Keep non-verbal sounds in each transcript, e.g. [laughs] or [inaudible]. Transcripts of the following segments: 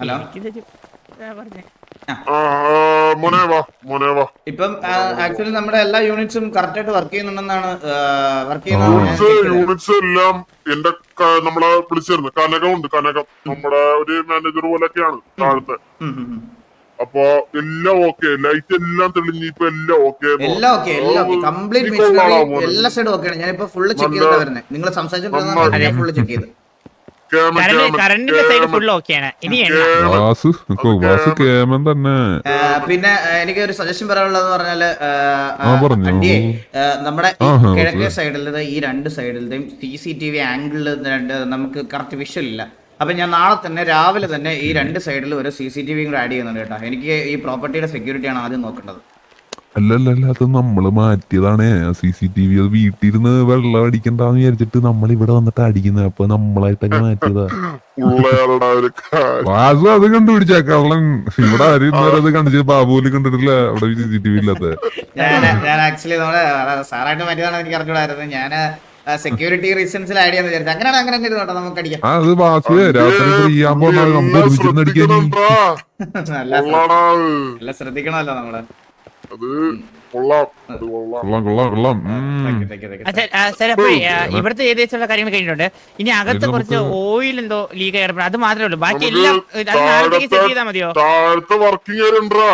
Hello? എനിക്കിതൊരു ആ, പറഞ്ഞേ. ആ, ആ, മോനെ വാ മോനെ വാ. ഇപ്പം ആക്ച്വലി നമ്മുടെ എല്ലാ യൂണിറ്റ്സും കറക്റ്റ് ആയിട്ട് വർക്ക് ചെയ്യുന്നുണ്ടെന്നാണ് വർക്ക് ചെയ്യുന്നത് യൂണിറ്റ്സ് യൂണിറ്റ്സ് എല്ലാം എന്റെ നമ്മളെ വിളിച്ചിരുന്നു. കനകം ഉണ്ട് കനകം. നമ്മുടെ ഒരു മാനേജർ പോലൊക്കെയാണ് താഴത്തെ. അപ്പൊ എല്ലാം ഓക്കെ ലൈറ്റ് എല്ലാം തെളിഞ്ഞ് ഇപ്പൊ എല്ലാം ഓക്കെ എല്ലാം ഓക്കെ എല്ലാം കംപ്ലീറ്റ് മെഷീനറി എല്ലാ സൈഡും ഓക്കെയാണ് ഞാനിപ്പോ ഫുള്ള് ചെക്ക് ചെയ്തിട്ടാണ് വരുന്നത് നിങ്ങൾ സംസാരിച്ചു ഫുള്ള് ചെക്ക് ചെയ്ത്. കറണ്ടിന്റെ സൈഡ് ഫുൾ ഓക്കെയാണ് ഇനി എണ്ണ വാസു നിക്കോ, വാസു കേമൻ തന്നെ. പിന്നെ എനിക്ക് ഒരു സജഷൻ പറയാനുള്ളതെന്ന് പറഞ്ഞാൽ നമ്മുടെ ഈ കിഴക്കേ സൈഡിൽ സൈഡിലത്തെ ഈ രണ്ട് സൈഡിലത്തെയും സി സി ടി വി ആംഗിളിൽ രണ്ട് നമുക്ക് കറക്റ്റ് വിഷ്വൽ ഇല്ല. അപ്പൊ ഞാൻ നാളെ തന്നെ രാവിലെ തന്നെ ഈ രണ്ട് സൈഡിൽ ഒരു സി സി ടി വി കൂടെ ആഡ് ചെയ്യുന്നുണ്ട് കേട്ടോ. എനിക്ക് ഈ പ്രോപ്പർട്ടിയുടെ സെക്യൂരിറ്റി ആണ് ആദ്യം നോക്കേണ്ടത്. അല്ലല്ല അത് നമ്മൾ മാറ്റിയതാണ്. സി സി ടി വി അത് വീട്ടിലിരുന്ന് വെള്ളം അടിക്കണ്ടെന്ന് വിചാരിച്ചിട്ട് നമ്മൾ ഇവിടെ വന്നിട്ട് അടിക്കുന്നത് അപ്പൊ നമ്മളായിട്ടൊക്കെ മാറ്റിയതാ. വാസു അത് കണ്ടുപിടിച്ച. കള്ളൻ. ഇവിടെ ആരും ഇന്നേരം അത് കണ്ടിച്ച് ബാബുവിൽ കണ്ടിട്ടില്ല. അവിടെ സി സി ടി വി ഇല്ലാത്ത. ഞാൻ ഞാൻ ആക്ച്വലി നമ്മുടെ സാറായിട്ട് മാറ്റിയതാണ് എനിക്ക് അറിഞ്ഞൂടായിരുന്നു ഞാൻ സെക്യൂരിറ്റി റീസൺസിൽ ആഡ് ചെയ്യാന്ന് വിചാരിച്ചു. അങ്ങനെയാണ് അങ്ങനെ ഇരുന്നോട്ടെ നമുക്ക് അടിക്കാം. ആ അത് രാത്രി നമുക്ക് അടിക്കാൻ [laughs] ശ്രദ്ധിക്കണമല്ലോ നമ്മൾ. അത് കൊള്ളാം. അത് കൊള്ളാം. കൊള്ളാം ഉം. സാർ, അപ്പൊ ഇവിടുത്തെ ഏകദേശമുള്ള കാര്യങ്ങൾ കഴിഞ്ഞിട്ടുണ്ട്? ഇനി അകത്ത് ഇത് കുറച്ച് നമുക്ക് ഓയിൽ എന്തോ ലീക്ക് ഏർപ്പെടും അത് മാത്രമേ ഉള്ളൂ. ബാക്കി നമുക്ക് എല്ലാം ഇത് അത് നാളത്തേക്ക് സെറ്റ് ചെയ്താൽ മതിയോ? താഴത്തെ വർക്കിംഗ് ഏരിയ ഉണ്ടാ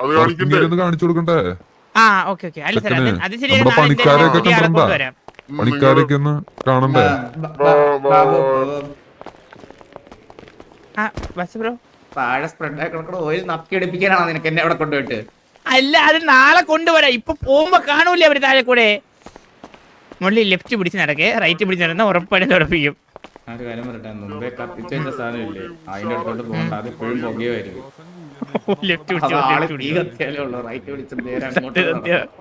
അത് കാണിക്കണ്ടേ കാണിച്ചു കൊടുക്കണ്ടേ? ആ ഓക്കെ ഓക്കെ. അല്ല സാർ അത് ശരിയാക്കി നമ്മുടെ നാളെ എന്തായാലും പുതിയ ആളെ കണ്ടിട്ടുണ്ടോ? കൊണ്ടുവരാം പണിക്കാരൊക്കെ ഒന്ന് കാണണ്ടേ? ആ ബസ് ബ്രോ. പാഴ സ്പ്രെഡ് ആയി ഓയിൽ നക്കി എടുപ്പിക്കാനാണ് നിനക്ക് എന്നെ അവിടെ കൊണ്ടുപോയിട്ട്? അല്ല അത് നാളെ കൊണ്ടുവരാം. ഇപ്പൊ പോകുമ്പോ കാണൂലേ അവർ താഴെ കൂടെ? മുള്ളി ലെഫ്റ്റ് പിടിച്ച് നടക്കേ. റൈറ്റ് പിടിച്ച് നടന്ന ഉറപ്പായിട്ട് ഉറപ്പിക്കും. ഒരു കാര്യം പറയട്ടെ. മുമ്പേ കത്തിച്ചതിന്റെ സാധനം സാധനമില്ലേ? അതിന്റെ അടുത്തോട്ട് പോകണ്ട. അത് എപ്പോഴും പുകയുമായിരിക്കും.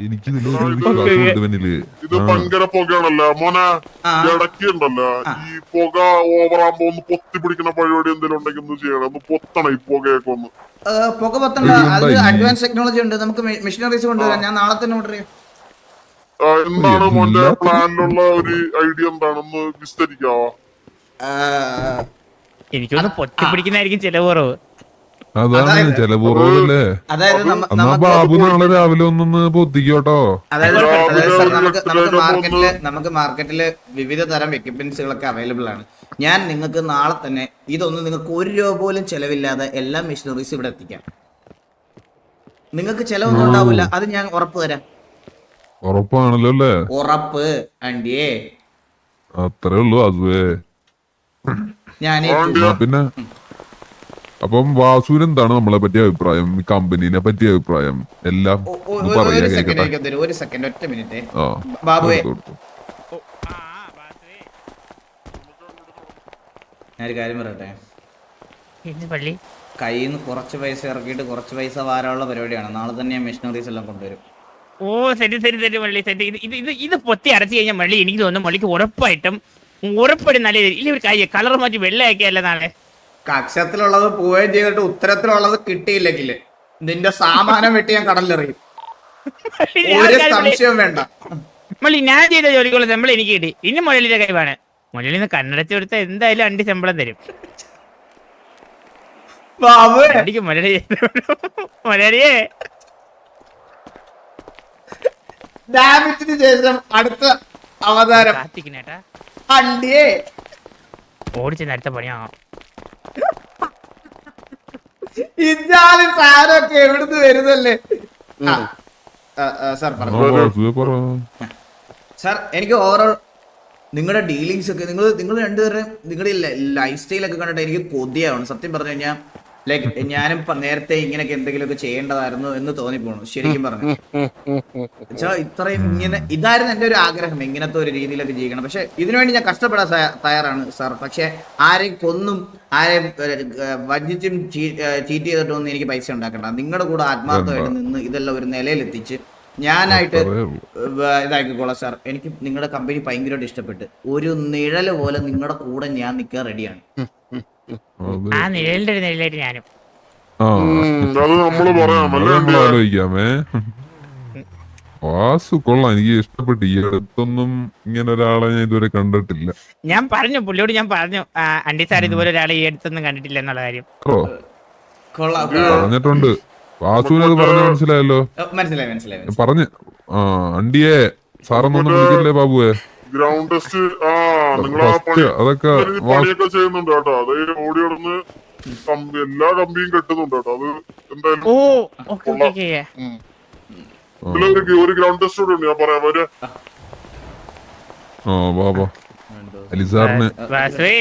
എനിക്ക് ഇതിലൊരു വിശ്വാസം ഉണ്ട് ഇവനിൽ ഇത് ഭയങ്കര പുകയാണല്ലോ. മോനെ ആ. ഈ പുക ഓവറാകുമ്പോ ഒന്ന് പൊത്തി പിടിക്കുന്ന പരിപാടി എന്തെങ്കിലും ഉണ്ടെങ്കിൽ ഒന്ന് ചെയ്യണം. ഒന്ന് പൊത്തണം ഈ പുകയൊക്കെ ഒന്ന്. പുക പൊത്തണ്ട. അത് അഡ്വാൻസ് ടെക്നോളജി ഉണ്ട്. നമുക്ക് മെഷീനറീസ് കൊണ്ടുവരാം. ഞാൻ നാളെ തന്നെ ഓർഡർ ചെയ്യാം. എന്താണ് മോന്റെ പ്ലാനിലുള്ള ഒരു ഐഡിയ എന്താണെന്ന് വിസ്തരിക്കാവോ? എനിക്കൊന്ന് പൊത്തി പിടിക്കുന്നതായിരിക്കും ചെലവ് കുറവ്. അതാണ് ചില ചെലപൂർവല്ലേ അതായത് നമ്മ- എന്നാ ബാബു നാളെ രാവിലെ ഒന്നൊന്ന് പൊത്തിക്കോട്ടോ? അതായത് നമുക്ക് നമുക്ക് മാർക്കറ്റിൽ നമുക്ക് മാർക്കറ്റിൽ വിവിധ തരം എക്യുപ്മെന്റ്സുകളൊക്കെ അവൈലബിൾ ആണ്. ഞാൻ നിങ്ങൾക്ക് നാളെ തന്നെ ഇതൊന്നും നിങ്ങൾക്ക് ഒരു രൂപ പോലും ചെലവില്ലാതെ എല്ലാ മെഷീനറീസ് ഇവിടെ എത്തിക്കാം. നിങ്ങൾക്ക് ചെലവൊന്നും ഉണ്ടാവില്ല. അത് ഞാൻ ഉറപ്പ് തരാം. ഉറപ്പാണല്ലോ അല്ലേ? ഉറപ്പ് ആൻഡിയേ അത്രേ ഉള്ളൂ അതുവേ. ഞാൻ പിന്നെ? അപ്പം വാസുവിന് എന്താണ് നമ്മളെ പറ്റിയ അഭിപ്രായം? കമ്പനീനെ പറ്റിയ അഭിപ്രായം? എല്ലാം പറയാ ഒരു സെക്കൻഡ് കേക്കട്ടെ? ഒരു സെക്കൻഡ് ഒറ്റ മിനിറ്റ് ആ ബാബുവേ. ഞാനൊരു കാര്യം പറയട്ടെ? പള്ളി. കയ്യിൽ നിന്ന് കുറച്ച് പൈസ ഇറക്കിയിട്ട് കുറച്ച് പൈസ വാരാനുള്ള പരിപാടിയാണ്. നാളെ തന്നെ ഞാൻ മെഷീനറീസ് എല്ലാം കൊണ്ടുവരും. ഓ ശരി ശരി ശരി മള്ളി ശരി. ഇത് ഇത് ഇത് പൊത്തി അടച്ചു കഴിഞ്ഞാൽ മള്ളി എനിക്ക് തോന്നുന്നു മള്ളിക്ക് ഉറപ്പായിട്ടും ഉറപ്പായിട്ടും നല്ല രീതി ഇല്ല ഒരു കാര്യം കളർ മാറ്റി വെള്ളയാക്കിയല്ലേ നാളെ. കക്ഷത്തിലുള്ളത് പോവുകയും ചെയ്തിട്ട് ഉത്തരത്തിലുള്ളത് കിട്ടിയില്ലെങ്കിൽ നിന്റെ സാമാനം വെട്ടി ഞാൻ കടലിലെറിയും. ഒരു സംശയം വേണ്ട. മള്ളി ഞാൻ ചെയ്ത ജോലിക്കുള്ള ശമ്പളം എനിക്ക് കിട്ടി. ഇനി മുരളിയുടെ കഴിവാണ് മുഴലിന്ന് നിന്ന് കണ്ണടച്ച് കൊടുത്താൽ എന്തായാലും അണ്ടി ശമ്പളം തരും. അടിക്ക് മുരളി. മുരളിയെ. ശേഷം അടുത്ത അവതാരം. കാത്തിക്കുന്നേട്ടാ അണ്ടിയേ ഓടിച്ചെന്ന് അടുത്ത പണിയാകാം ഇതാണ് സാരൊക്കെ എവിടുന്ന് വരുന്നല്ലേ? സാർ പറഞ്ഞു പറ. സാർ എനിക്ക് ഓവറോൾ നിങ്ങളുടെ ഡീലിങ്സ് ഒക്കെ നിങ്ങൾ നിങ്ങൾ രണ്ടുപേരും നിങ്ങളുടെ ലൈഫ് സ്റ്റൈലൊക്കെ കണ്ടിട്ട് എനിക്ക് കൊതിയാവണം സത്യം പറഞ്ഞു കഴിഞ്ഞാൽ ലൈക്ക് ഞാനും നേരത്തെ ഇങ്ങനെയൊക്കെ എന്തെങ്കിലുമൊക്കെ ചെയ്യേണ്ടതായിരുന്നു എന്ന് തോന്നിപ്പോണു ശരിക്കും പറഞ്ഞു. വെച്ചാ ഇത്രയും ഇങ്ങനെ ഇതായിരുന്നു എന്റെ ഒരു ആഗ്രഹം ഇങ്ങനത്തെ ഒരു രീതിയിലൊക്കെ ജീവിക്കണം. പക്ഷെ ഇതിനുവേണ്ടി ഞാൻ കഷ്ടപ്പെടാൻ തയ്യാറാണ് സാർ. പക്ഷെ ആരെയും കൊന്നും ആരെയും വഞ്ചിച്ചും ചീറ്റ് ചെയ്തിട്ടൊന്നും എനിക്ക് പൈസ ഉണ്ടാക്കണ്ട. നിങ്ങളുടെ കൂടെ ആത്മാർത്ഥമായിട്ട് നിന്ന് ഇതെല്ലാം ഒരു നിലയിലെത്തിച്ച് ഞാനായിട്ട് ഇതാക്കിക്കോളാം സാർ. എനിക്ക് നിങ്ങളുടെ കമ്പനി ഭയങ്കരമായിട്ട് ഇഷ്ടപ്പെട്ട് ഒരു നിഴൽ പോലെ നിങ്ങളുടെ കൂടെ ഞാൻ നിൽക്കാൻ റെഡിയാണ് ആ നിഴലിന്റെ ഒരു നിഴലായിട്ട് ഞാനും. അത് നമ്മൾ പറയാം. അല്ലേ ആലോചിക്കാമേ? വാസു കൊള്ളാം. എനിക്ക് ഇഷ്ടപ്പെട്ടു. ഈ അടുത്തൊന്നും ഇങ്ങനെ ഒരാളെ ഞാൻ ഇതുവരെ കണ്ടിട്ടില്ല. ഞാൻ പറഞ്ഞു പുള്ളിയോട് ഞാൻ പറഞ്ഞു അണ്ടി സാർ ഇതുപോലെ ഒരാളെ ഈ അടുത്തൊന്നും കണ്ടിട്ടില്ല എന്നുള്ള കാര്യം. പറഞ്ഞിട്ടുണ്ട്. വാസുവിന് അത് പറഞ്ഞു മനസ്സിലായല്ലോ. മനസ്സിലായി മനസ്സിലായി പറഞ്ഞു ആ അണ്ടിയെ സാറൊന്നും വിളിക്കില്ലേ ബാബുവേ? ഗ്രൗണ്ട് ടെസ്റ്റ് ആ നിങ്ങൾ ആ അതൊക്കെ പണിയൊക്കെ ചെയ്യുന്നുണ്ട് കേട്ടോ. അത് ഓടി നടന്ന് കമ്പി എല്ലാ കമ്പിയും കെട്ടുന്നുണ്ട് കേട്ടോ. അത് എന്തായാലും ഓ ഓക്കെ ഓക്കെ ഓക്കെ. ഇതിലൊരു ഒരു ഗ്രൗണ്ട് ടെസ്റ്റ് കൂടെ ഉണ്ട് ഞാൻ പറയാം. അവർ ആ ബാബാ അലിസാറിന് അലിസാറേ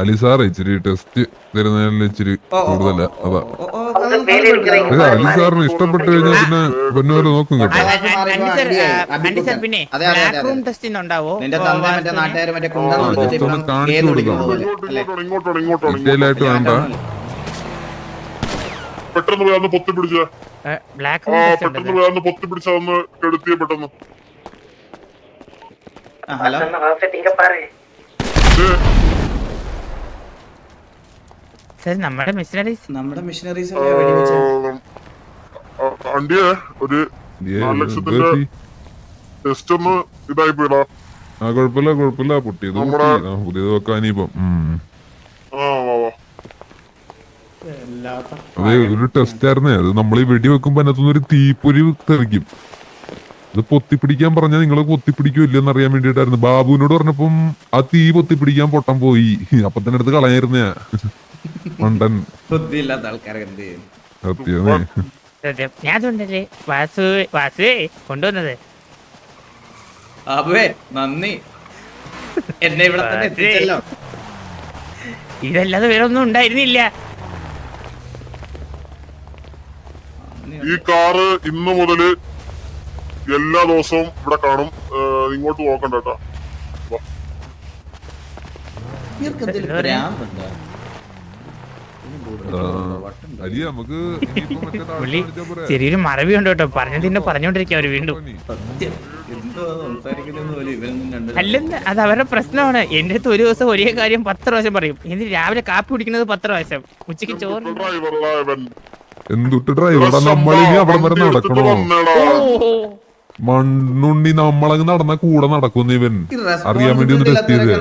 അലിസാറ് ഇച്ചിരി ടെസ്റ്റ് തരുന്നതിൽ ഇച്ചിരി കൂടുതലാ. അതാ. അലിസാറിന് ഇഷ്ടപ്പെട്ടു കഴിഞ്ഞാൽ പിന്നെ പൊന്നുപോലെ നോക്കും കേട്ടോ. കാണിച്ചു വേണ്ട. പെട്ടെന്ന് പോയി അന്ന് പൊത്തി പിടിച്ച. പെട്ടെന്ന് പോയി അന്ന് പൊത്തി പിടിച്ച അന്ന് കെടുത്തിയ പെട്ടെന്ന്. ഹലോ? സാർ നമ്മുടെ മിഷനറീസ് നമ്മുടെ മിഷനറീസ് അല്ലേ വെടിവെച്ചത് ആ, അണ്ടിയെ ഒരു നാല് ലക്ഷത്തിന്റെ ടെസ്റ്റ് ഒന്ന് ഇതായി പോയിടാ. ആ കുഴപ്പമില്ല കുഴപ്പമില്ല. പൊട്ടിയത് പൊട്ടി. നമ്മുടെ- ആ, പുതിയത് വെക്കാനിപ്പം അതെ ഒരു ടെസ്റ്റ് ആയിരുന്നേ. അത് നമ്മൾ ഈ വെടി വെക്കുമ്പോ അതിനകത്തുനിന്ന് ഒരു തീപ്പൊരി തെറിക്കും. ഇത് പൊത്തിപ്പിടിക്കാൻ പറഞ്ഞാൽ നിങ്ങളെ പൊത്തിപ്പിടിക്കും ഇല്ലെന്ന് അറിയാൻ വേണ്ടിട്ടായിരുന്നു ബാബുവിനോട് പറഞ്ഞപ്പം ആ തീ പൊത്തിപ്പിടിക്കാൻ പൊട്ടം പോയി. അപ്പൊ തന്നെ എടുത്ത് കളയായിരുന്നേ മണ്ടൻ. ബുദ്ധിയില്ലാത്ത ആൾക്കാരൊക്കെ എന്ത് ചെയ്യും? സത്യമേ സത്യം. ഞാൻ അതുകൊണ്ടല്ലേ വാസു വാസുവേ കൊണ്ടുവന്നത്? അബേ നന്ദി. എന്നെ ഇവിടെ തന്നെ എത്തിച്ചല്ലോ. ഇതല്ലാതെ വേറെ ഒന്നും ഉണ്ടായിരുന്നില്ല. ഈ കാറ് ഇന്ന് മുതൽ എല്ലാ ദിവസവും ഇവിടെ കാണും. ഇങ്ങോട്ട് പോക്കണ്ട കേട്ടാ? ചെറിയൊരു മറവി ഉണ്ട് കേട്ടോ. പറഞ്ഞതിന്റെ പറഞ്ഞോണ്ടിരിക്കും അവർ വീണ്ടും. അല്ലെന്ന് അത് അവരുടെ പ്രശ്നമാണ്. എന്റെ അടുത്ത് ഒരു ദിവസം ഒരേ കാര്യം പത്ത് പ്രാവശ്യം പറയും. ഇനി രാവിലെ കാപ്പി കുടിക്കുന്നത് പത്ത് പ്രാവശ്യം. ഉച്ചയ്ക്ക് ചോറ് എന്തുട്ട് ഡ്രൈവർ നമ്മളിനി അവിടെ വരെ നടക്കണോ. മണ്ണുണ്ണി നമ്മളങ്ങ് നടന്ന കൂടെ നടക്കുന്നു ഇവൻ. അറിയാൻ വേണ്ടി ഒന്ന് ടെസ്റ്റ് ചെയ്ത്.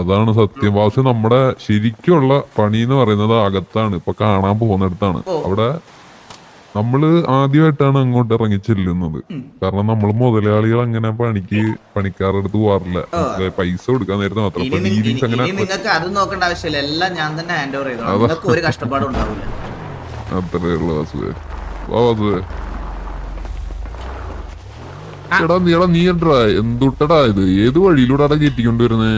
അതാണ് സത്യം. വാസു നമ്മുടെ ശരിക്കുള്ള പണി എന്ന് പറയുന്നത് അകത്താണ്. ഇപ്പൊ കാണാൻ പോകുന്നിടത്താണ്. അവിടെ നമ്മൾ ആദ്യമായിട്ടാണ് അങ്ങോട്ട് ഇറങ്ങി ചെല്ലുന്നത്. കാരണം നമ്മൾ മുതലാളികൾ അങ്ങനെ പണിക്ക് പണിക്കാരുടെ അടുത്ത് പോവാറില്ല. പൈസ കൊടുക്കാൻ നേരത്തെ മാത്രം. നിങ്ങൾക്ക് അത് നോക്കേണ്ട ആവശ്യമില്ല. എല്ലാം ഞാൻ തന്നെ ഹാൻഡ് ഓവർ ചെയ്തോളാം. ഒരു കഷ്ടപ്പാടും ഉണ്ടാവില്ല. അത്രേ ഉള്ളു വാസുവേ വാ വാസുവേ. എടാ നീടാ നീ എടാ എന്തുട്ടടാ ഇത്? ഏത് വഴിയിലൂടെ കയറ്റിക്കൊണ്ട് വരുന്നേ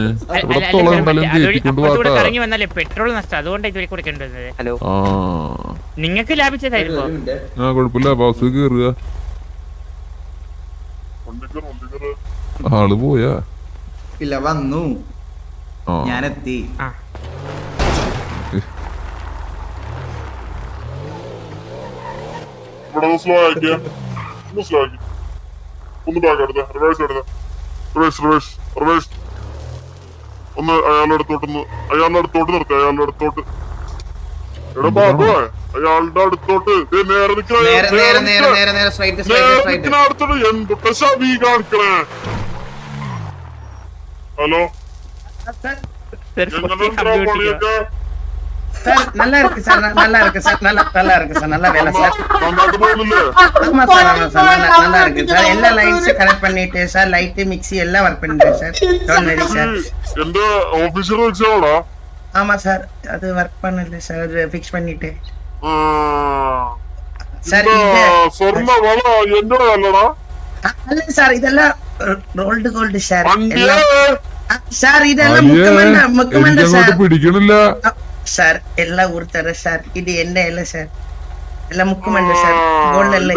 കയറ്റിക്കൊണ്ട് കറങ്ങി വന്നാലേ പെട്രോൾ നഷ്ടം. അതുകൊണ്ട് ഇതുവരെ കൂടെ ഹലോ. ആ. നിങ്ങൾക്ക് ലാഭിച്ചതായിരുന്നു. ആ കുഴപ്പമില്ല. ബസ് വണ്ടിക്കറ്. ആൾ പോയാ? ഇല്ല വന്നു. ഞാനെത്തി. ഇവിടെ സ്ലോ ആക്കിയ. സ്ലോ ആക്കി. ഒന്ന് ബാക്ക് എടുത്ത. റിവേഴ്സ് എടുത്ത. റിവേഴ്സ് റിവേഴ്സ് റിവേഴ്സ് ഒന്ന് അയാളുടെ അടുത്തോട്ടൊന്ന് അയാളുടെ അടുത്തോട്ട് നിർത്തി അയാളുടെ അടുത്തോട്ട്. എടാ ബാബു അയാളുടെ അടുത്തോട്ട്. നേരെ നിൽക്കണ അടുത്തോട്ട് എന്തൊക്കെ ശവി കാണിക്കണേ? ഹലോ? എങ്ങനെ പണിയൊക്കെ? சார் நல்லா இருக்கு சார் நல்லா இருக்கு சார் நல்லா நல்லா இருக்கு சார் நல்லா வேலை சார். ஆமா சார் ஆமா சார் நல்லா நல்லா இருக்கு சார். எல்லா லைட்ஸ் கனெக்ட் பண்ணிட்டு சார் லைட் மிக்ஸி எல்லாம் ஒர்க் பண்ணிட்டேன் சார். டோன் எந்த ஆபீசர் வச்சாடா ஆமா சார் அது ஒர்க் பண்ணல சார் ஃபிக்ஸ் பண்ணிட்டு. சார் சொர்ண வள என்னடா இல்லடா அல்ல சார் இதெல்லாம் ரோல்டு கோல்டு சார். சார் இதெல்லாம் முக்கமண்ட முக்கமண்ட சார். பிடிக்கணும்ல? சார் எல்லாம் ஊர் சார். இது என்ன இல்ல சார்? எல்லாம் முக்குமல்ல சார். கோல்டு இல்லை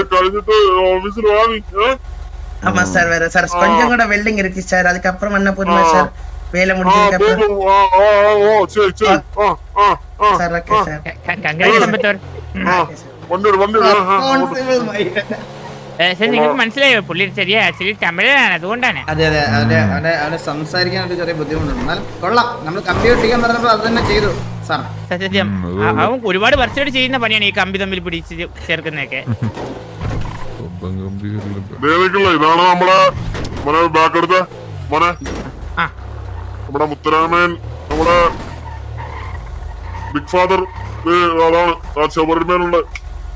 ஆமா சார் வேற சார். கொஞ்சம் கூட வெல்டிங் இருக்கு சார். அதுக்கப்புறம் என்ன போதுமா சார்? வேலை முடிஞ்சதுக்கு அப்புறம் சார் ஓகே சார். கங்கை வந்துடு வந்துடு സാർ നിങ്ങൾക്ക് മനസ്സിലായോ? പുള്ളി ചെറിയ ആക്ച്വലി തമിഴാണ് അതുകൊണ്ടാണ്. അതെ അതെ അവന്റെ അവന്റെ അവന്റെ സംസാരിക്കാൻ ഒരു ചെറിയ ബുദ്ധിമുട്ടുണ്ട്. എന്നാലും കൊള്ളാം. നമ്മൾ കമ്പ്യൂട്ടർ ചെയ്യാൻ പറഞ്ഞപ്പോൾ അത് തന്നെ ചെയ്തു സാർ സത്യം അവൻ ഒരുപാട് വർഷമായിട്ട് ചെയ്യുന്ന പണിയാണ് ഈ കമ്പി തമ്മിൽ പിടിച്ച് ചേർക്കുന്നതൊക്കെ. ഇതാണ് നമ്മളെ മോനെ ബാക്ക് എടുത്ത. മോനെ ആ. നമ്മുടെ മുത്തരാമൻ നമ്മുടെ ബിഗ് ഫാദർ അതാണ് ആ ചുമരിന്മേലുള്ള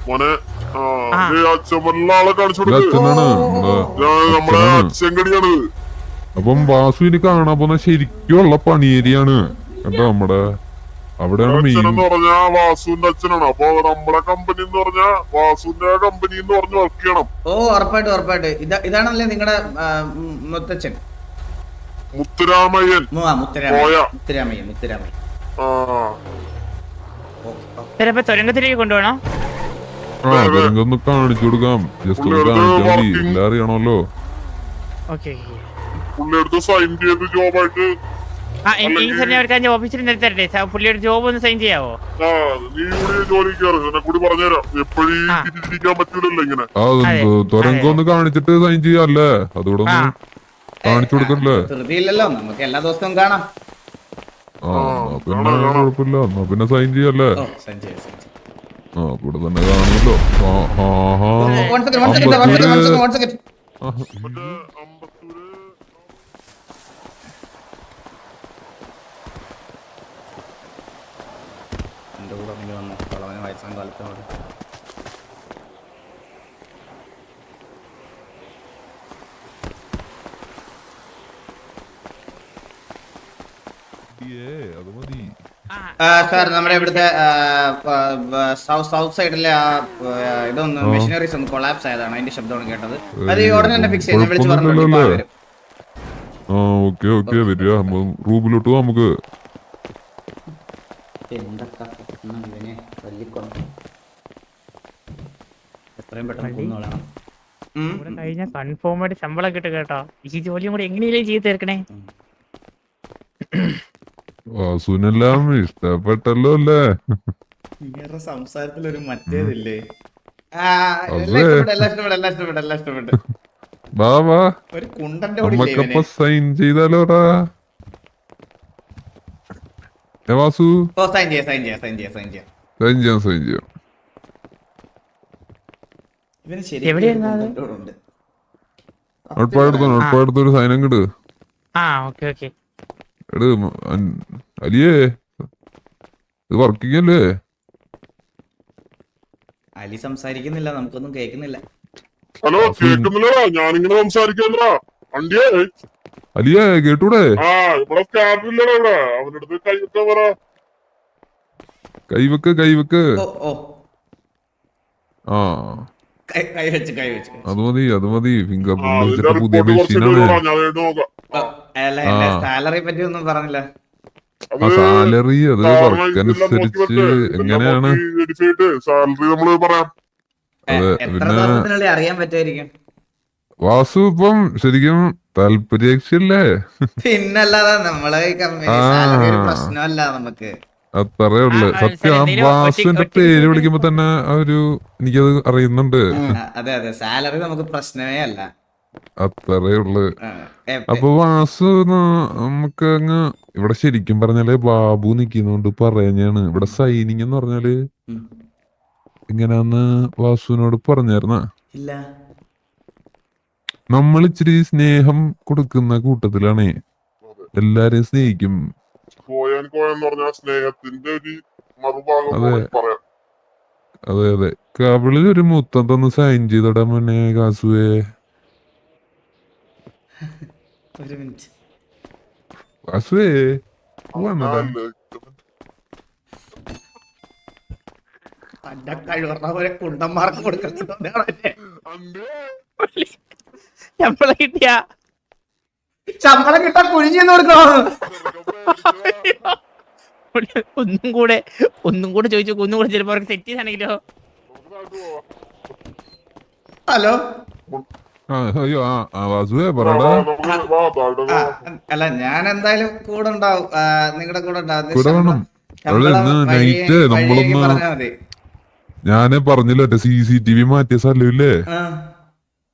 മോനെ ആ ചുമരിലുള്ള ആളെ കാണിച്ചു നമ്മുടെ അച്ഛനാണ്. അച്ഛൻകടിയാണിത് അപ്പം വാസു ഇനി കാണാൻ പോകുന്ന ശരിക്കുള്ള പണിയേരിയാണ് കേട്ടോ നമ്മടെ അവിടെയാണ് മെയിൻ പറഞ്ഞാ വാസുവിന്റെ അച്ഛനാണ്. അപ്പൊ നമ്മുടെ കമ്പനി എന്ന് പറഞ്ഞാ വാസുവിന്റെ കമ്പനി എന്ന് പറഞ്ഞ് വർക്ക് ചെയ്യണം. ഓ ഉറപ്പായിട്ട് ഉറപ്പായിട്ട്. ഇതാ ഇതാണല്ലേ നിങ്ങളുടെ മുത്തച്ഛൻ? മുത്തുരാമയ്യൻ. മു- ആ, മുത്തരാമയ്യ പോയ. മുത്തരാമയ്യ മുത്തരാമയ്യ ആ. സാർ തുരങ്കത്തിലേക്ക് കൊണ്ടുപോകണം? ആ അതൊന്ന് കാണിച്ചു കൊടുക്കാം. ജസ്റ്റ് ഒന്ന് കാണിച്ചാൽ മതി. എല്ലാം അറിയണമല്ലോ. സൈൻ ചെയ്ത് ജോബായിട്ട് ആ ഓഫീസിൽ തരട്ടെ. പുള്ളിയുടെ ജോബ് ഒന്ന് സൈൻ ചെയ്യാവോ? ആ നീ കൂടി ജോലിക്ക് കയറി എന്നെ കൂടി പറഞ്ഞുതരാം. എപ്പോഴും ആ. തിരിച്ചിരിക്കാൻ പറ്റൂലല്ലോ ഇങ്ങനെ. കാണിച്ചിട്ട് സൈൻ ചെയ്യാല്ലേ? അതുകൂടെ ഒന്ന് കാണിച്ചു കൊടുക്കല്ലേ? ധൃതിയില്ലല്ലോ നമുക്ക് എല്ലാ ദിവസവും കാണാം. ആ എന്നാ പിന്നെ കുഴപ്പമില്ല. എന്നാ പിന്നെ സൈൻ ചെയ്യല്ലേ? ഓ ചെയ്യാം. ആ ഇവിടെ തന്നെ കാണുമല്ലോ. എന്റെ കൂടെ വന്നു? കളവന് കാലത്തോട് അത് മതി. സാർ നമ്മുടെ ഇവിടുത്തെ സൗത്ത് സൈഡിലെ ആ ഇതൊന്ന് മെഷീനറീസ് ഒന്ന് കൊളാപ്സ് ആയതാണ്. അതിന്റെ ശബ്ദമാണ് കേട്ടത്. അത് ഈ ഉടനെ തന്നെ ഫിക്സ് ചെയ്ത് വിളിച്ചു പറഞ്ഞു കുഴപ്പമൊന്നുമില്ലല്ലോ വരും. ആ ഓക്കെ ഓക്കെ വരിക. റൂമിലോട്ട് പോവാം നമുക്ക്. കഴിഞ്ഞ കൺഫേം ആയിട്ട് ശമ്പളം കിട്ടും കേട്ടോ. ഈ ജോലിയും കൂടെ എങ്ങനെയല്ലേ ചെയ്ത് തീർക്കണേ. വാസുവിനെല്ലാം ഇഷ്ടപ്പെട്ടല്ലോ അല്ലേ? മറ്റേതില്ലേ? വാ ഒരു ഇല്ലേ സൈൻ ചെയ്താലോടാ. വാസു? സൈൻ ചെയ്യാം സൈൻ ചെയ്യാം സൈൻ ചെയ്യാം സൈൻ ചെയ്യാം. സൈൻ ചെയ്യാം സൈൻ ചെയ്യാം. സൈനം കിട്ടു ആ ഓക്കെ ഓക്കെ. എട് അലിയേ ഇത് വർക്കിംഗ് അല്ലേ അലി സംസാരിക്കുന്നില്ല നമുക്കൊന്നും കേൾക്കുന്നില്ല. ഹലോ കേൾക്കുന്നില്ലടാ ഞാനിങ്ങനെ സംസാരിക്കാ അണ്ടിയേ അലിയേ കേട്ടൂടെ? ആ ഇവിടെ സ്കാനറില്ലടാ ഇവിടെ. അവന്റെ അടുത്ത് കൈവക്ക പറ. കൈവെക്ക് കൈവെക്ക് ആ. കൈ കൈ വെച്ച് കൈ വെച്ച്. അത് മതി അത് മതി. ഫിംഗർ പ്രിന്റ് വെച്ചിട്ട് പുതിയ മെഷീനാണ് സാലറി പറ്റി ഒന്നും പറഞ്ഞില്ല. ആ സാലറി അത് വർക്കനുസരിച്ച് എങ്ങനെയാണ്? സാലറി നമ്മൾ പറയാം. അതെ, പിന്നെ- വാസു ഇപ്പം ശരിക്കും താല്പര്യക്ഷല്ലേ പിന്നല്ലാതെ നമ്മളെ ഈ കമ്പനി സാലറി ഒരു പ്രശ്നമല്ല നമുക്ക്. അത്രേ ഉള്ളു. സത്യം ആ വാസുവിന്റെ പേര് വിളിക്കുമ്പോ തന്നെ ആ ഒരു എനിക്കത് അറിയുന്നുണ്ട്. അതെ അതെ. സാലറി നമുക്ക് പ്രശ്നമേ അല്ല. അത്രേ ഉള്ളു അപ്പൊ വാസു നമുക്ക് അങ്ങ് ഇവിടെ ശരിക്കും പറഞ്ഞാൽ ബാബു നിക്കുന്നോണ്ട് പറയാണ് ഇവിടെ സൈനിങ് എന്ന് പറഞ്ഞാൽ. ഇങ്ങനെയാന്ന് വാസുവിനോട് പറഞ്ഞായിരുന്ന? ഇല്ല. നമ്മൾ ഇച്ചിരി സ്നേഹം കൊടുക്കുന്ന കൂട്ടത്തിലാണേ. എല്ലാരെയും സ്നേഹിക്കും. അതെ. അതെ അതെ. കവിളിൽ ഒരു മുത്തം തന്ന് സൈൻ ചെയ്തടാ മുന്നേ കാസുവേ. [laughs] ഒരു മിനിറ്റ്. പോലെ കുണ്ടന്മാർക്ക് കൊടുക്കുന്നുണ്ടോ അന്റെ? ശമ്പളം കിട്ടിയ? ശമ്പളം കിട്ടാൻ കുഴിഞ്ഞെന്ന് കൊടുക്കണോ? ഒന്നും കൂടെ ഒന്നും കൂടെ ചോദിച്ചു ഒന്നും കൂടെ ചിലപ്പോ അവർക്ക് തെറ്റ് ഹലോ? അയ്യോ ആ വാസുവേ പറടാ. അല്ല ഞാൻ എന്തായാലും കൂടെ ഉണ്ടാവും നിങ്ങളുടെ കൂടെ ഉണ്ടാവും. ഇത് കൂടെ വേണം. ശമ്പളം അവിടെ ഇന്ന് വഴി- night വഴിയേക്ക് നമ്മളൊന്ന് പറഞ്ഞാ മതി. ഞാൻ പറഞ്ഞില്ല സി സി ടി വി മാറ്റിയ സ്ഥലമില്ലേ? ആ,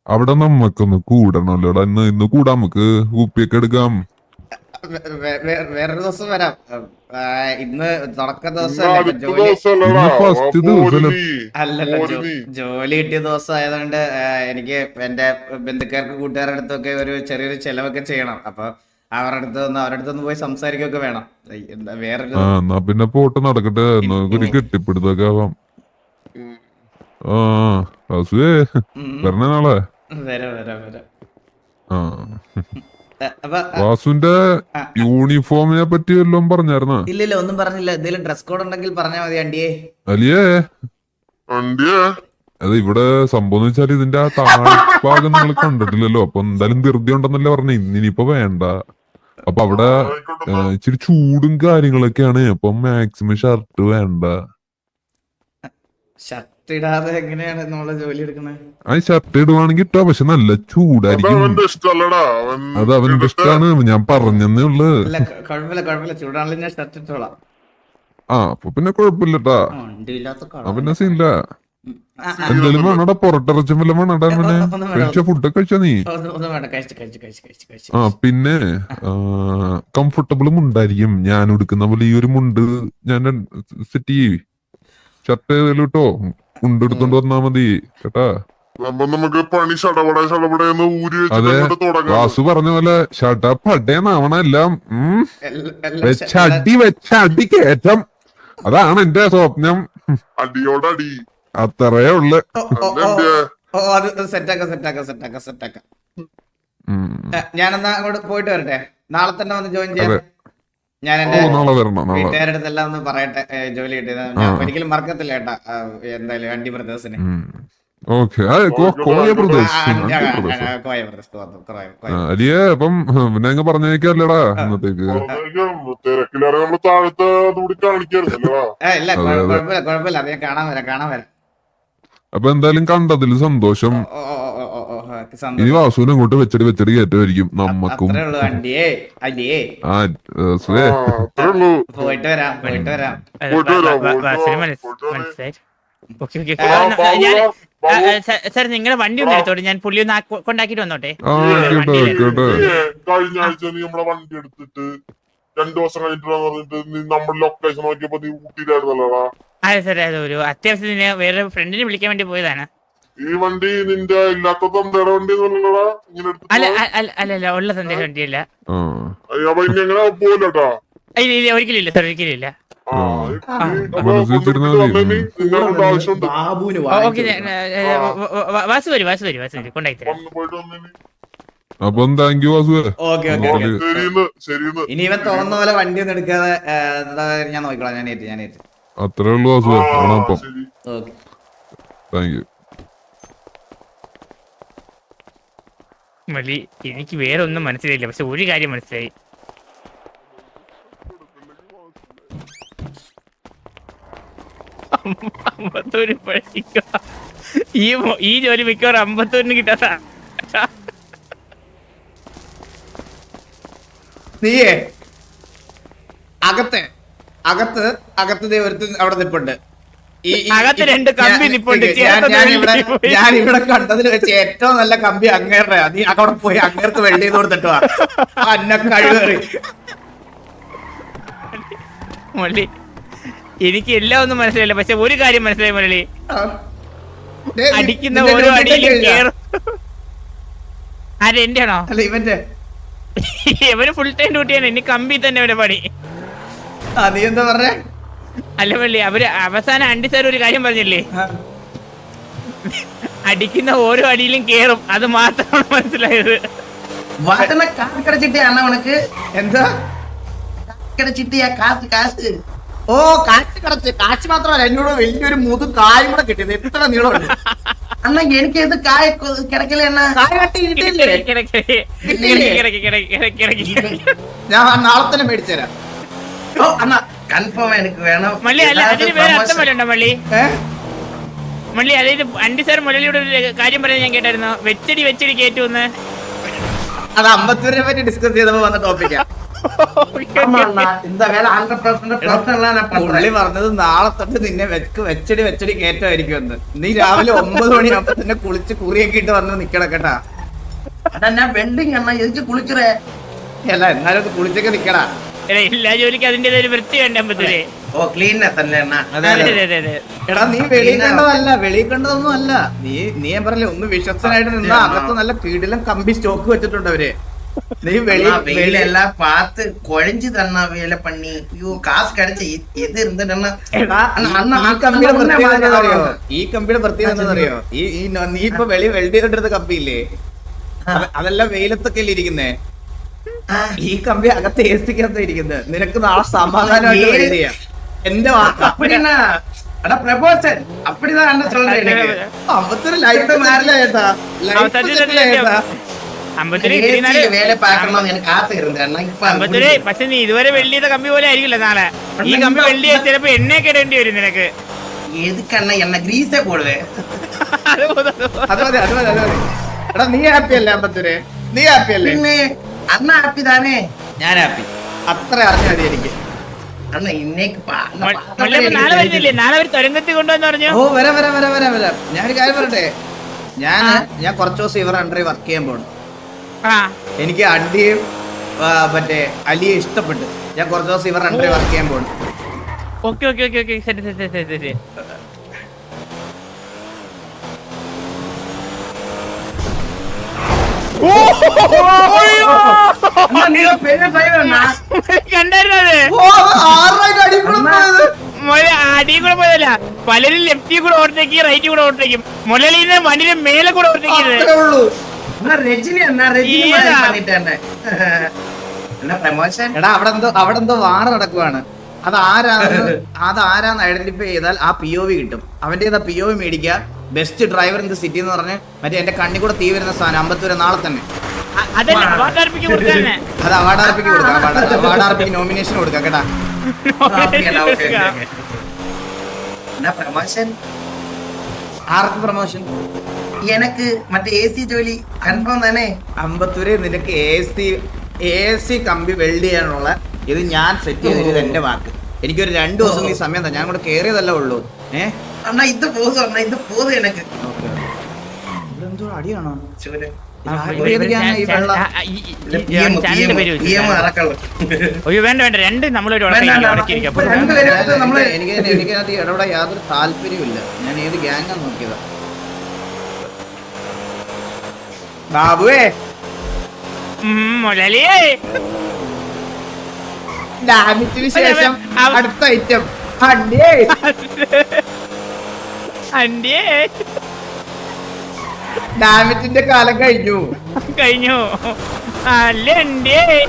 അവിടെ നമ്മക്കൊന്ന് കൂടണല്ലോടാ. ഇന്ന് ഇന്ന് കൂടാ നമുക്ക്. കുപ്പിയൊക്കെ എടുക്കാം. വേറൊരു ദിവസം വരാം. ഇന്ന് തുടക്ക ദിവസം അല്ലല്ലോ. ജോലി കിട്ടിയ ദിവസം ആയതുകൊണ്ട് എനിക്ക് എന്റെ ബന്ധുക്കാർക്ക് കൂട്ടുകാരുടെ അടുത്തൊക്കെ ഒരു ചെറിയൊരു ചെലവൊക്കെ ചെയ്യണം. അപ്പൊ അവരുടെ അടുത്ത് ഒന്ന് അവരുടെ അടുത്ത് ഒന്ന് പോയി സംസാരിക്കുകയൊക്കെ വേണം. എന്താ വേറൊരു എന്നാ പിന്നെ പോട്ട് നടക്കട്ടെ. കെട്ടിപ്പിടുത്തൊക്കെ ആവാം. ആ വരണേ നാളെ. വരാം വരാം വരാം. ആ. ആ, യൂണിഫോമിനെ പറ്റി എല്ലാം പറഞ്ഞായിരുന്നോ? ഇല്ലില്ല ഒന്നും പറഞ്ഞില്ല. എന്തെങ്കിലും ഡ്രസ് കോഡ് ഉണ്ടെങ്കിൽ പറഞ്ഞാ മതി അണ്ടിയെ. അലിയേ. അണ്ടിയേ. അത് ഇവിടെ സംഭവം എന്ന് വെച്ചാൽ ഇതിന്റെ ആ താഴ്ഭാഗം നിങ്ങൾ കണ്ടിട്ടില്ലല്ലോ. അപ്പൊ എന്തായാലും ധൃതി ഉണ്ടെന്നല്ലേ പറഞ്ഞു. ഇനിയിപ്പോ വേണ്ട. അപ്പൊ അവിടെ ഇച്ചിരി ചൂടും കാര്യങ്ങളൊക്കെയാണ്. അപ്പൊ മാക്സിമം ഷർട്ട് വേണ്ട. ഷർട്ട് ഇടാതെ എങ്ങനെയാണ് നമ്മൾ ജോലി എടുക്കുന്നത് ആ ഷർട്ട് ഇടുവാണെങ്കിൽ ഇട്ടോ പക്ഷെ നല്ല ചൂടായിരിക്കും. അവന്റെ അവൻ അത് അവന്റെ ഇഷ്ടമാണ് ഞാൻ പറഞ്ഞെന്നേ ഉള്ളു. ഇല്ല ക- കുഴപ്പമില്ല കുഴപ്പമില്ല ചൂടാണെങ്കിൽ ഞാൻ ഷർട്ട് ഇട്ടോളാം ആ അപ്പൊ പിന്നെ കുഴപ്പമില്ലട്ടാ ആ പിന്നെ സീനില്ല. ആ, വേണോടാ എന്തായാലും വേണടാ പൊറട്ടിറച്ചും വല്ല വേണോടാ പിന്നെ. കഴിച്ച ഫുഡൊക്കെ കഴിച്ചാ നീ ആ പിന്നെ കംഫർട്ടബിളും ഉണ്ടായിരിക്കും ഞാൻ എടുക്കുന്ന പോലെ ഈ ഒരു മുണ്ട് ഞാൻ സെറ്റ് ചെയ്യേ. ഷർട്ട് ഏതെങ്കിലും ഇട്ടോ വന്നാ മതി കേട്ടാ? നമുക്ക് പണി ചടപട എന്ന് ഊരി അതെ. വെച്ചിട്ട് വാസു പറഞ്ഞ പോലെ ഷട്ടാ പടേന്നാവണ എല്ലാം വെച്ചടി വെച്ചടി കയറ്റം. അതാണ് എന്റെ സ്വപ്നം. അടിയോടടി. അത്രേ ഉള്ളു. ഞാനെന്നാ അങ്ങോട്ട് പോയിട്ട് വരട്ടെ? നാളെ തന്നെ വന്ന് ജോയിൻ ചെയ്യാം. ഞാൻ എന്റെ വീട്ടുകാരടുത്തെല്ലാം വരണം വീട്ടുകാരുടെ അടുത്തെല്ലാം ഒന്ന് പറയട്ടെ ജോലി കിട്ടിയത്. ഞാൻ ഒരിക്കലും മറക്കത്തില്ല ഏട്ടാ എന്തായാലും വണ്ടി ബ്രദേഴ്സിന് ഓക്കെ. കോയ. അപ്പം പിന്നെ അങ്ങ് പറഞ്ഞേക്കല്ലടാ ഇന്നത്തേക്ക്. തിരക്കിലേറെ നമ്മൾ താഴത്തെ അപ്പൊ എന്തായാലും കണ്ടതിൽ സന്തോഷം. ഇനി വാസുവിനെ അങ്ങോട്ട് വെച്ചടി വെച്ചടി കയറ്റുമായിരിക്കും നമ്മക്കും പോയിട്ട് വരാം പോയിട്ട് വരാം. സാർ നിങ്ങളുടെ വണ്ടി ഒന്ന് എടുത്തോട്ടെ? ഞാൻ പുള്ളി ഒന്ന് കൊണ്ടാക്കിട്ട് വന്നോട്ടെ. കഴിഞ്ഞ ആഴ്ച നീ നമ്മളെ വണ്ടി എടുത്തിട്ട് രണ്ടു ദിവസം കഴിഞ്ഞിട്ട് പറഞ്ഞിട്ട് നീ നമ്മുടെ ലൊക്കേഷൻ നോക്കിയപ്പോ നീ ഊട്ടിയിലായിരുന്നല്ലോടാ അതെ സാർ അതെ ഒരു അത്യാവശ്യത്തിന് വേറെ ഫ്രണ്ടിനെ വിളിക്കാൻ വേണ്ടി പോയതാണ്. ഈ വണ്ടി നിന്റെ ഇല്ലാത്ത വേറെ വണ്ടി അല്ലല്ല ഇങ്ങനെ അല്ല അല്ല അല്ല അല്ല ഉള്ള സന്ദേശം വണ്ടിയല്ല. അപ്പൊ ഇനി എങ്ങനെ പോവില്ലട്ടോ? ഇല്ല ഇല്ല ഒരിക്കലും ഇല്ല സാർ ഒരിക്കലും ഇല്ല. വാസു വരും വാസു വരും വാസു വരും തരാം. അപ്പം താങ്ക് യു ഇനി ഇവൻ തോന്നുന്ന പോലെ വണ്ടി ഒന്നും എടുക്കാതെ ഏ, ഞാൻ നോക്കിക്കോളാം ഞാൻ ഏറ്റ് ഞാൻ ഏറ്റ്. അത്രേ ഉള്ളൂ താങ്ക് യു മതി. എനിക്ക് വേറെ ഒന്നും മനസ്സിലായില്ല. പക്ഷെ ഒരു കാര്യം മനസ്സിലായി. അമ്പ- അമ്പത്തൂര് പഠിക്ക ഈ ഈ ജോലി മിക്കവാറും അമ്പത്തൂരിന് കിട്ടാത്ത നീയേ. അകത്ത് അകത്ത് അകത്ത് ദൈവത്തിൽ അവിടെ ഈ- അകത്ത് രണ്ട് കമ്പി നിപ്പുണ്ട്. ഞാൻ- ഇവിടെ കണ്ടതിൽ വെച്ച് ഏറ്റവും നല്ല കമ്പി അങ്ങേറെ നീ അവിടെ പോയി അങ്ങേർക്ക് വെള്ളി ചെയ്ത് കൊടുത്തിട്ട് വാ. അന്ന കഴിവേറി മുരളി എനിക്ക് എല്ലാം ഒന്നും മനസ്സിലായില്ല. പക്ഷെ ഒരു കാര്യം മനസ്സിലായി മുരളി. അടിക്കുന്ന ഓരോ അടിയിലും കേറും എന്റെ ആണോ അല്ല ഇവന്റെ. ഇവന് ഫുൾ ടൈം ഡ്യൂട്ടിയാണ് ഇനി കമ്പി തന്നെ ഇവിടെ പണി. അതെന്താ നീ എന്താ പറഞ്ഞേ? അല്ല മുരളി അവര് അവസാനം അണ്ടി സാർ ഒരു കാര്യം പറഞ്ഞില്ലേ ആ, അടിക്കുന്ന ഓരോ അടിയിലും കേറും അത് മാത്രമാണ് മനസ്സിലായത് வாட்டன காசு கிடைச்சிட்டே அண்ணா உனக்கு എന്താ கிடைச்சிட்டியா காசு காசு ഓ കാറ്റ് കടച്ച് കാറ്റ് മാത്രമല്ല എന്നോട് വലിയൊരു മുതു കായും കൂടെ കിട്ടിയത് എത്ര നീളമുണ്ട് அண்ணா எனக்கு எது காய கொ- கிடைக்கல அண்ணா കായ കട്ടി കിട്ടിയില്ലേ കിടക്ക് കിടക്ക് കിടക്ക് കിടക്ക് കിടക്ക് കിടക്ക് കിടക്ക്. ഞാൻ നാളെ തന്നെ മേടിച്ചു തരാം ஓ அண்ணா കൺഫേം എനിക്ക് വേണം. മള്ളി അല്ല അതിന് വേറെ അർത്ഥം വല്ലണ്ട മള്ളി? മള്ളി അതായത് അണ്ടി സാർ മുരളിയുടെ ഒരു കാര്യം പറയാൻ ഞാൻ കേട്ടായിരുന്നു. വെച്ചടി വെച്ചടി കേറ്റുന്ന് അത് അമ്പത്തൂരിനെ പറ്റി ഡിസ്കസ് ചെയ്തപ്പോ വന്ന ടോപ്പിക്കാ പുള്ളി പറഞ്ഞത് നാളെ തൊട്ട് നിന്നെ വെക്ക് വെച്ചടി വെച്ചടി കേറ്റായിരിക്കും എന്ന്. നീ രാവിലെ ഒമ്പത് മണിയാകുമ്പോ തന്നെ കുളിച്ച് കുറിയൊക്കെ ഇട്ട് വന്ന് നിക്കണം കേട്ടാ. അതെന്നാ വെണ്ടിങ് എന്നാ എനിക്ക് കുളിച്ചറേ. അല്ല എന്നാലും കുളിച്ചൊക്കെ നിക്കടാ. എടാ എല്ലാ ജോലിക്കും അതിന്റേതായ ഒരു വൃത്തി വേണ്ട ഓ ക്ലീൻനെസ് അല്ലേ അണ്ണാ. അതെ അതെ എടാ നീ വെളിയിൽ കണ്ടതല്ല വെളിയിൽ കണ്ടതൊന്നും അല്ല. നീ നീ ഞാൻ പറഞ്ഞില്ലേ ഒന്ന് വിശ്വസ്തനായിട്ട് നിന്നാ അകത്ത് നല്ല കീടിലും കമ്പി സ്റ്റോക്ക് വെച്ചിട്ടുണ്ട് അവർ. നീ വെളി വെളിയിലെല്ലാം പാത്ത് കുഴഞ്ചു തന്ന വേല പണി അയ്യോ കാസ് കടിച്ച എത് ഇരുന്നിട്ടെണ്ണ ഈ കമ്പിയുടെ പ്രത്യേകത അറിയോ ഈ കമ്പിയുടെ പ്രത്യേകത അറിയോ ഈ നീ ഇപ്പൊ വെളി വെൽഡ് ചെയ്തിട്ടെടുത്ത കമ്പിയില്ലേ? അതെല്ലാം വെയിലത്തൊക്കെ ഇരിക്കുന്നേ? ഈ കമ്പി അകത്ത് ഏസിക്കകത്ത് ഇരിക്കുന്നത് നിനക്ക് നാളെ സമാധാനമായിട്ട് ഏ- വെൽഡ് ചെയ്യാം എന്റെ വാക്ക് அப்படின்னா அட ப்ரப்போசல் அப்படிதான் அண்ணா சொல்றேன் எனக்கு അമ്പത്തൊരു ലൈഫ് മാറില്ല ചേട്ടാ ലൈഫ് സത്യം, സെറ്റിൽ സത്യം, ചേട്ടാ അമ്പത്തൂര് ഇത്രയും നാള് ஏசில வேலை பார்க்கணும்னு எனக்கு ஆசை இருந்தது அண்ணா இப்ப அது അമ്പത്തൂര് പക്ഷെ നീ ഇതുവരെ വെള്ളി ചെയ്ത കമ്പി പോലെ ആയിരിക്കില്ല നാളെ ഈ കമ്പി വെള്ളി ചെയ്ത് ചിലപ്പോ എണ്ണ കിടേണ്ടി വരും നിനക്ക് எதுக்கு அண்ணா என்ன கிரீஸே போடுவேன் അത് പോതും, അത് പോതും. അത് മതി അത് മതി അത് മതി എടാ നീ ഹാപ്പി അല്ലേ അമ്പത്തൂര് നീ ഹാപ്പി അല്ലേ പിന്നെ അണ്ണ ഹാപ്പി താനേ. ഞാൻ ഹാപ്പി. അത്ര അറിഞ്ഞാൽ മതി എനിക്ക്. അണ്ണ ഇന്നേക്ക് നാളെ വരുന്നില്ലേ? നാളെ ഒരു തുരങ്കത്തിൽ കൊണ്ടുവന്ന് പറഞ്ഞു? ഓ വരാം വരാം വരാം വരാം വരാം. ഞാനൊരു കാര്യം പറയട്ടെ? ഞാൻ ഞാൻ കുറച്ച് ദിവസം ഇവർ അണ്ടറിൽ വർക്ക് ചെയ്യാൻ പോകണം എനിക്ക് അടിയും മറ്റേ അലിയെ ഇഷ്ടപ്പെട്ടു. ഞാൻ കുറച്ച് ദിവസം ഇവർ അണ്ടറിൽ വർക്ക് ചെയ്യാൻ പോകണം ഓക്കെ ഓക്കെ ഓക്കെ ഓക്കെ. ശരി ശരി ശരി ശരി ശരി അണ്ണ, നീ ഒരു പെரிய driver അണ്ണാ. കണ്ടായിരുന്നോ അത് കണ്ടായിരുന്നത്? അടി പോയതല്ല. പലരും ലെഫ്റ്റിൽ കൂടെ ഓവർടേക്കും റൈറ്റിൽ കൂടെ ഓവർടേക്കും. മുലലിന്റെ വണ്ടിയുടെ മേലെ കൂടെ അവിടെ വാറ നടക്കുവാണ്. അത് ആരാ അത് ആരാന്ന് ഐഡന്റിഫൈ ചെയ്താൽ ആ പി ഒ വി കിട്ടും. അവന്റെ പി ഒ വി മേടിക്കുക. Best driver in the city എന്ന് പറഞ്ഞ് മറ്റേ എന്റെ കണ്ണി കൂടെ തീ വരുന്ന സാധനം അമ്പത്തൂര് നാളെ തന്നെ. അത് അവാർഡ് ആർപ്പിക്ക് കൊടുക്കാം അവാർഡ് ആർപ്പിക്ക് നോമിനേഷൻ കൊടുക്കാം കേട്ടാ. പ്രമോഷൻ ആർക്ക് പ്രൊമോഷൻ എനക്ക് മറ്റേ എ സി ജോലി കൺഫേം തന്നെ. അമ്പത്തൂര് നിനക്ക് എ സി എ സി കമ്പി വെൽഡ് ചെയ്യാനുള്ള ഇത് ഞാൻ സെറ്റ് ചെയ്തത് എന്റെ വാക്ക്. എനിക്കൊരു രണ്ടു ദിവസം ഈ സമയം തന്നെ ഞാൻ കൂടെ കയറിയതല്ല ഉള്ളൂ. ഏഹ് അണ്ണ ഇത് போதும் அண்ணா ഇത് போதும் எனக்கு എന്തോ അടിയാണോ. അയ്യോ വേണ്ട വേണ്ട. രണ്ട് നമ്മളൊരു എനിക്ക് എനിക്ക് അതിനകത്ത് ഇടപെടാൻ യാതൊരു താല്പര്യമില്ല ഞാൻ ഏത് ഗ്യാങ്ങാ നോക്കിയതാ. ബാബുവേ. മുലലിയേ ഡാമിറ്റിന് ശേഷം അടുത്ത ഐറ്റം അടിയേ [laughs] അണ്ടിയേ. ഡാമിറ്റിന്റെ കാലം കഴിഞ്ഞു. കഴിഞ്ഞു. അല്ല അണ്ടിയേ?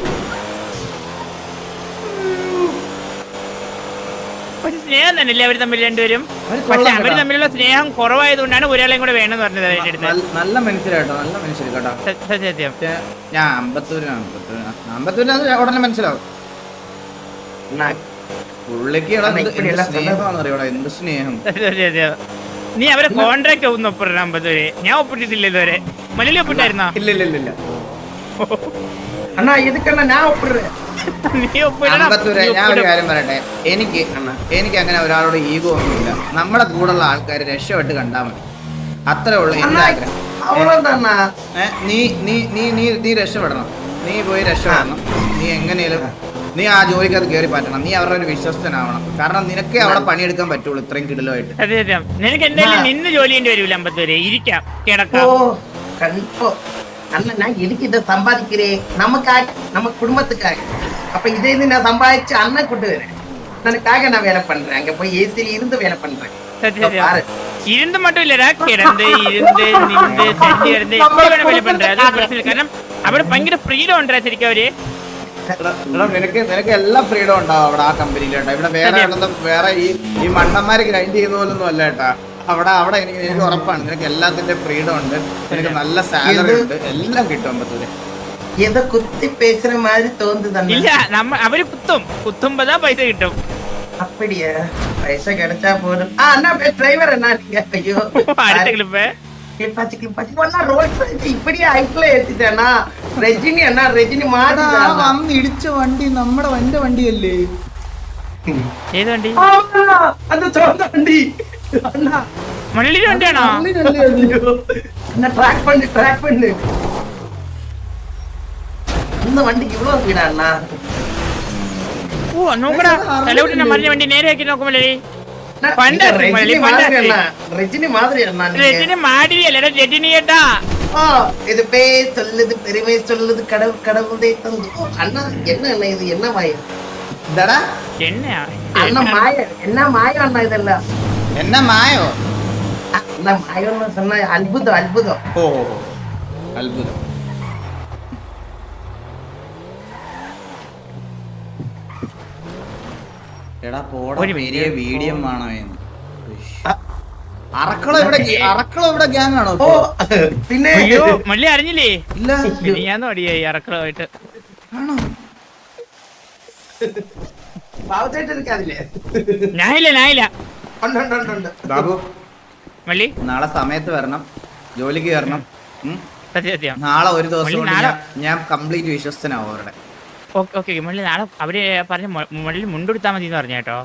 പക്ഷെ സ്നേഹം തന്നെയല്ലേ അവർ തമ്മിൽ രണ്ടുപേരും? പക്ഷെ അവർ അവർ തമ്മിലുള്ള സ്നേഹം കുറവായതുകൊണ്ടാണ് ഒരാളെയും കൂടെ വേണമെന്ന് പറഞ്ഞത് അതിന്റെ അടുത്ത്. നല്ല- മനുഷ്യരാട്ടോ നല്ല മനുഷ്യർ കേട്ടോ. സത്യം ഞാൻ അമ്പത്തൂര് അമ്പത്തൂര്. അമ്പത്തൂര് അത് ഉടനെ മനസ്സിലാവും. പുള്ളിക്ക് എന്ത് സ്നേഹമാണെന്ന് അറിയാം എന്ത് സ്നേഹം. നീ അവരെ കോൺട്രാക്ട് ഒന്ന് ഒപ്പിടണം അമ്പത്തൂര് ഞാൻ ഒപ്പിട്ടിട്ടില്ല ഇതുവരെ. മലയാളി ഒപ്പിട്ടായിരുന്നോ? ഇല്ല ഇല്ല ഇല്ല ഇല്ല അണ്ണാ ഇതുക്കണ്ണ ഞാൻ നീ ഒപ്പിടണം. അമ്പത്തൂരെ നീ ഞാൻ ഒരു ഒപ്പിടും. കാര്യം പറയട്ടെ. എനിക്ക് എനിക്ക് അങ്ങനെ ഒരാളോട് ഈഗോ ഒന്നുമില്ല. നമ്മളെ കൂടെയുള്ള ആൾക്കാർ രക്ഷപ്പെട്ട് കണ്ടാൽ മതി. അത്രേ ഉള്ളൂ എന്റെ അണ്ണാ ആഗ്രഹം. അവളെന്താ അണ്ണ? ഏ, നീ നീ നീ നീ നീ രക്ഷപ്പെടണം. നീ പോയി രക്ഷപ്പെടണം നീ എങ്ങനെയും നീ ആ ജോലിക്കകത്ത് കയറി പറ്റണം നീ അവരുടെ ഒരു വിശ്വസ്തനാവണം കാരണം നിനക്കേ അവിടെ പണിയെടുക്കാൻ പറ്റുള്ളൂ ഇത്രയും കിടലുമായിട്ട് സത്യം, സത്യം. നിനക്ക് എന്തായാലും നിന്ന് ജോലി ചെയ്യേണ്ടി വരൂല അമ്പത്തൂര് ഇരിക്കാം ஓ കിടക്കാം கண்டிப்பா அண்ணன் நான் எதுக்கு இதை சம்பாதிக்கிறேன் நமக்காக நம்ம குடும்பத்துக்காக அப்ப இதே இது நான் சம்பாதிச்சு அண்ணன் கொண்டு வரேன் அண்ணனுக்காக நான் வேலை பண்றேன் அங்க போய் ஏசில இருந்து வேலை பண்றேன் சரி, இதோ சரி. பாரு இருந்து மட்டும் இல்லடா கிடந்து இருந்து நின்று செஞ்சு இருந்து எப்படி வேணா வேலை பண்ற அது பிரச்சனை இல்லை. കാരണം അവിടെ ഭയങ്കര ഫ്രീഡം ഉണ്ടാ ശരിക്കും അവര് എടാ, എടാ, നിനക്ക് നിനക്ക് എല്ലാ ഫ്രീഡം ഉണ്ടാവും അവിടെ ആ കമ്പനിയിൽ കേട്ടോ ഇവിടെ വേറെ അതെ. ആണെന്നും വേറെ ഈ ഈ മണ്ണന്മാര് ഗ്രൈൻഡ് ചെയ്യുന്ന പോലൊന്നും അല്ല കേട്ടാ അവിടെ അവിടെ എനിക്ക് എനിക്ക് ഉറപ്പാണ് നിനക്ക് എല്ലാത്തിന്റെ ഫ്രീഡം ഉണ്ട് നിനക്ക് നല്ല സാലറി ഇത് ഉണ്ട് എല്ലാം കിട്ടും അമ്പത്തൂര് ஏதோ குத்தி பேசுற மாதிரி தோணுது ഇല്ല அண்ணன் നമ്മ അവര് കുത്തും കുത്തുമ്പോതാ പൈസ കിട്ടും அப்படியா பைசா கிடைச்சா போதும் ஆ அண்ணா டிரைவர் அண்ணா நீங்க ஐயோ [laughs] അടുത്ത ക്ലിപ്പ് கிளிப்பாச்சு கிளிப்பாச்சு அண்ணா ரோல்ஸ் ராய்ஸ் இப்படி ஹைட்ல ஏத்திட்டேண்ணா ரஜினி அண்ணா ரஜினி എടാ, ആ மாத்தி വന്ന് ഇടിച്ച വണ്ടി നമ്മുടെ എന്റെ വണ്ടിയല്ലേ ഏത് വണ്ടി அந்த சோந்த வண்டி அண்ணா മള്ളിയുടെ വണ്ടിയാണോ വണ്ടിയല്ലേ അത്? ஐயோ. அண்ணா ட்ராக் பண்ணு ட்ராக் பண்ணு இந்த வண்டிக்கு இவ்வளவு ஸ்பீடா அண்ணா ഓ നോക്കടാ തലവിട്ടിന്റെ മറിഞ്ഞ വണ്ടി നേരെയാക്കി നോക്കുമല്ലേ அண்ணா, பண்டா இது இருக்கு, ரஜினி பண்டா மாதிரி இருக்கு. அண்ணா ரஜினி மாதிரி அண்ணா நீங்க. രജനി മാടിയല്ലടാ രജനിയേട്ടാ ஆ, இது பேர் சொல்லுது பெருமை சொல்லுது கடவுள் கடவுளே தந்து ஓ, அண்ணா என்ன அண்ணா இது என்ன மாயம் എന്താടാ എന്നെയാ அண்ணா மாயம் என்ன மாயம் அண்ணா இதெல்லாம் എന്നാ മായോ அ, அண்ணா மாயம்னு சொன்னா அற்புதம் அற்புதம் ഓ ഓ, ഓ. അത്ഭുതം പോടാ വലിയ വീഡിയോ എന്ന്. ആണോ പിന്നെ മല്ലി ഇല്ല. ഞാൻ ബാബു. മല്ലി നാളെ സമയത്ത് വരണം. ജോലിക്ക് വരണം നാളെ ഒരു ദിവസം ഞാൻ കംപ്ലീറ്റ് വിശ്വസ്തനാവും അവരുടെ. ഓക്കെ ഓക്കെ മുള്ളി നാളെ അവർ പറഞ്ഞ മുള്ളി മുണ്ടെടുത്താൽ മതി എന്ന് പറഞ്ഞു കേട്ടോ.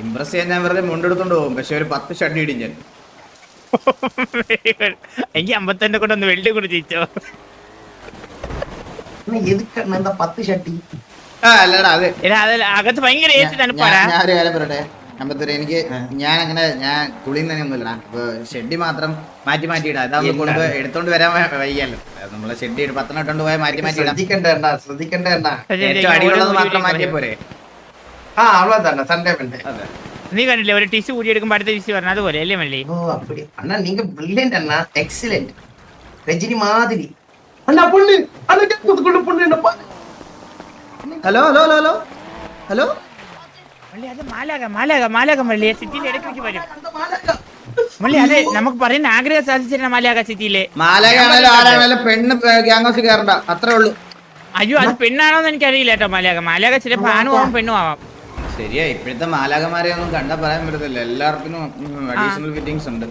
ഇംപ്രസ് ചെയ്യാൻ ഞാൻ വെറുതെ മുണ്ടെടുത്തോണ്ട് പോകും പക്ഷെ ഒരു പത്ത് ഷഡ് ഇടി ഞാൻ. [laughs] എനിക്ക് അമ്പത്തന്നെ കൊണ്ട് ഒന്ന് വെള്ളി കൂടി ജയിച്ചോ. എതുക്കാണ് എന്താ പത്ത് ഷട്ടി? ആ അല്ലടാ അതെ അതല്ല അകത്ത് ഭയങ്കര ഏറ്റ് ഞാൻ ഒരു പറയട്ടെ? അമ്പത്തൂര്. എനിക്ക് ഞാൻ അങ്ങനെ ഞാൻ കുളിയും തന്നെ ഒന്നുമില്ല. ഷെഡി മാത്രം മാറ്റി മാറ്റി ഇടാം അതാവുമ്പോൾ കൊണ്ട് എടുത്തോണ്ട് വരാൻ വയ്യല്ലോ. നമ്മളെ ഷെഡി പത്തനം ഇട്ടോണ്ട് പോയാൽ മാറ്റി മാറ്റി ഇടാം ശ്രദ്ധിക്കണ്ട ശ്രദ്ധിക്കണ്ട ഏറ്റവും അടിയുള്ളത് മാത്രം മാറ്റിയ പോരെ. ആ അവളെ തന്നെ സൺഡേ അതെ. നീ കണ്ടില്ലേ ഒരു ടിസ് കൂടി എടുക്കുമ്പോൾ അടുത്ത ടിസ് വരണം അതുപോലെ അല്ലേ മല്ലി? ഓ അപ്പടി. അണ്ണാ നിങ്ങൾ ബ്രില്യന്റ് അണ്ണാ. എക്സലന്റ് രജനി മാതിരി. അണ്ണാ പുള്ളി. അണ്ണാ പൊണ്ണ് hello hello hello hello hello സിറ്റിയിൽ നമുക്ക് ഉള്ളൂ. അയ്യോ അത് ശരിയാ ഇപ്പോഴത്തെ മാലാകമാരെ ഒന്നും കണ്ടാ പറയാൻ പറ്റത്തില്ല. എല്ലാവർക്കും അഡീഷണൽ ഫിറ്റിംഗ്സ് ഉണ്ട്.